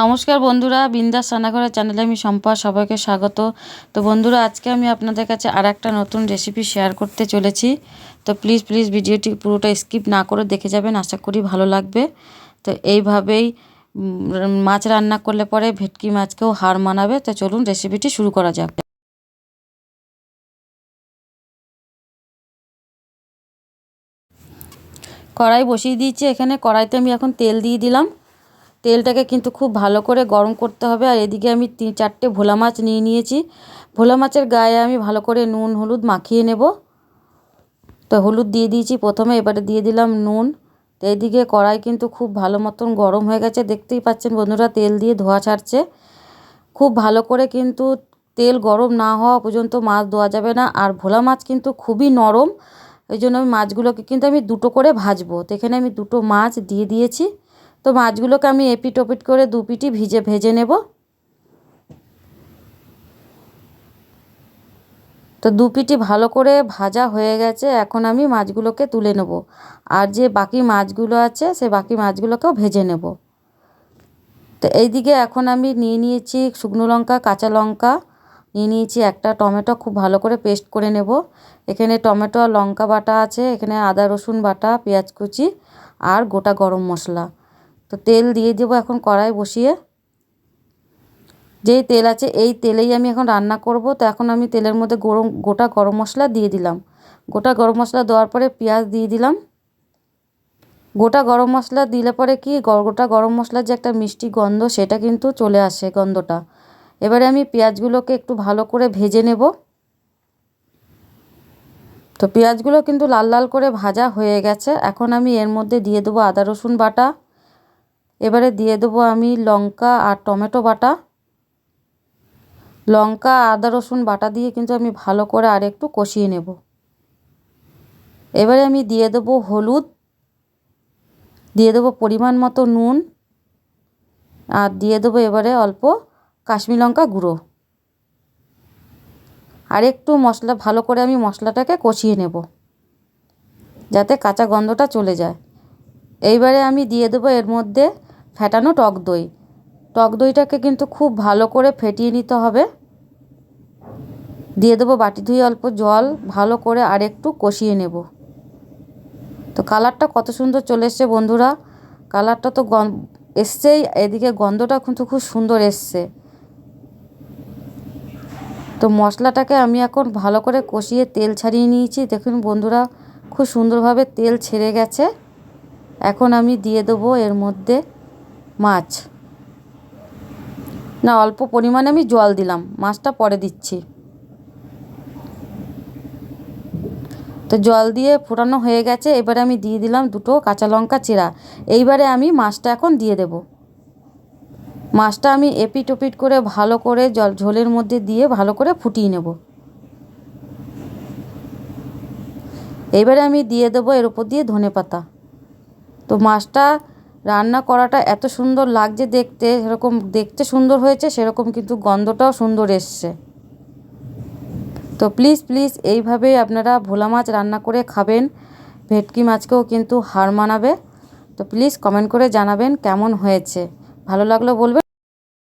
নমস্কার বন্ধুরা, বিন্দাস রান্নাঘরের চ্যানেলে আমি সম্পা সবাইকে স্বাগত। তো বন্ধুরা, আজকে আমি আপনাদের কাছে আর একটা নতুন রেসিপি শেয়ার করতে চলেছি। তো প্লিজ প্লিজ ভিডিওটি পুরোটা স্কিপ না করে দেখে যাবেন, আশা করি ভালো লাগবে। তো এইভাবেই মাছ রান্না করলে পরে ভেটকি মাছকেও হার মানাবে। তো চলুন রেসিপিটি শুরু করা যাক। কড়াই বসিয়ে দিয়েছি, এখানে কড়াইতে আমি এখন তেল দিয়ে দিলাম। তেলটাকে কিন্তু খুব ভালো করে গরম করতে হবে। আর এদিকে আমি তিন, চারটে ভোলা মাছ নিয়ে নিয়েছি। ভোলা মাছের গায়ে আমি ভালো করে নুন, হলুদ মাখিয়ে নেব। তো হলুদ দিয়ে দিয়েছি প্রথমে, এবারে দিয়ে দিলাম নুন। তো এইদিকে কড়াই কিন্তু খুব ভালো মতন গরম হয়ে গেছে। দেখতেই পাচ্ছেন বন্ধুরা, তেল দিয়ে ধোয়া ছাড়ছে। খুব ভালো করে কিন্তু তেল গরম না হওয়া পর্যন্ত মাছ ধোয়া যাবে না। আর ভোলা মাছ কিন্তু খুবই নরম। ওই জন্য আমি মাছগুলোকে কিন্তু আমি দুটো করে ভাজবো। তো এখানে আমি দুটো মাছ দিয়ে দিয়েছি। তো মাছগুলোকে আমি এপিট ওপিট করে দু পিটি ভিজে ভেজে নেব। তো দু পিটি ভালো করে ভাজা হয়ে গেছে, এখন আমি মাছগুলোকে তুলে নেব। আর যে বাকি মাছগুলো আছে, সে বাকি মাছগুলোকেও ভেজে নেব। তো এইদিকে এখন আমি নিয়ে নিয়েছি শুকনো লঙ্কা, কাঁচা লঙ্কা। নিয়ে নিয়েছি একটা টমেটো, খুব ভালো করে পেস্ট করে নেব। এখানে টমেটো আর লঙ্কা বাটা আছে, এখানে আদা রসুন বাটা, পেঁয়াজ কুচি আর গোটা গরম মশলা। তো তেল দিয়ে দেবো এখন কড়াই বসিয়ে। যেই তেল আছে, এই তেলেই আমি এখন রান্না করব। তো এখন আমি তেলের মধ্যে গরম, গোটা গরম মশলা দিয়ে দিলাম। গোটা গরম মশলা দেওয়ার পরে পেঁয়াজ দিয়ে দিলাম। গোটা গরম মশলা দিলে পরে কি গোটা গরম মশলার যে একটা মিষ্টি গন্ধ, সেটা কিন্তু চলে আসে গন্ধটা। এবারে আমি পেঁয়াজগুলোকে একটু ভালো করে ভেজে নেব। তো পেঁয়াজগুলো কিন্তু লাল লাল করে ভাজা হয়ে গেছে। এখন আমি এর মধ্যে দিয়ে দেবো আদা রসুন বাটা। এবারে দিয়ে দেবো আমি লঙ্কা আর টমেটো বাটা। লঙ্কা, আদা, রসুন বাটা দিয়ে কিন্তু আমি ভালো করে আর একটু কষিয়ে নেব। এবারে আমি দিয়ে দেবো হলুদ, দিয়ে দেবো পরিমাণ মতো নুন, আর দিয়ে দেবো এবারে অল্প কাশ্মীর লঙ্কা গুঁড়ো। আর একটু মশলা, ভালো করে আমি মশলাটাকে কষিয়ে নেব, যাতে কাঁচা গন্ধটা চলে যায়। এইবারে আমি দিয়ে দেবো এর মধ্যে ফ্যাটানো টক দই। টক দইটাকে কিন্তু খুব ভালো করে ফেটিয়ে নিতে হবে। দিয়ে দেবো বাটি ধুয়ে অল্প জল, ভালো করে আর একটু কষিয়ে নেব। তো কালারটা কত সুন্দর চলে এসছে বন্ধুরা। কালারটা তো এসছেই, এদিকে গন্ধটা কিন্তু খুব সুন্দর এসছে। তো মশলাটাকে আমি এখন ভালো করে কষিয়ে তেল ছাড়িয়ে নিয়েছি। দেখুন বন্ধুরা, খুব সুন্দরভাবে তেল ছেড়ে গেছে। এখন আমি দিয়ে দেবো এর মধ্যে মাছ। না, অল্প পরিমাণে আমি জল দিলাম। মাছটা পরে দিচ্ছি। তো জল দিয়ে ফোটানো হয়ে গেছে। এবারে আমি দিয়ে দিলাম দুটো কাঁচা লঙ্কা চেরা এইবারে আমি মাছটা এখন দিয়ে দেব। মাছটা আমি এপিট ওপিট করে ভালো করে জল, ঝোলের মধ্যে দিয়ে ভালো করে ফুটিয়ে নেব। এইবারে আমি দিয়ে দেবো এর উপর দিয়ে ধনে পাতা তো মাছটা রান্না করাটা এত সুন্দর লাগছে দেখতে, সেরকম দেখতে সুন্দর হয়েছে, সেরকম কিন্তু গন্ধটাও সুন্দর এসছে। তো প্লিজ প্লিজ এইভাবেই আপনারা ভোলা মাছ রান্না করে খাবেন, ভেটকি মাছকেও কিন্তু হার মানাবে। তো প্লিজ কমেন্ট করে জানাবেন কেমন হয়েছে। ভালো লাগল বলবেন।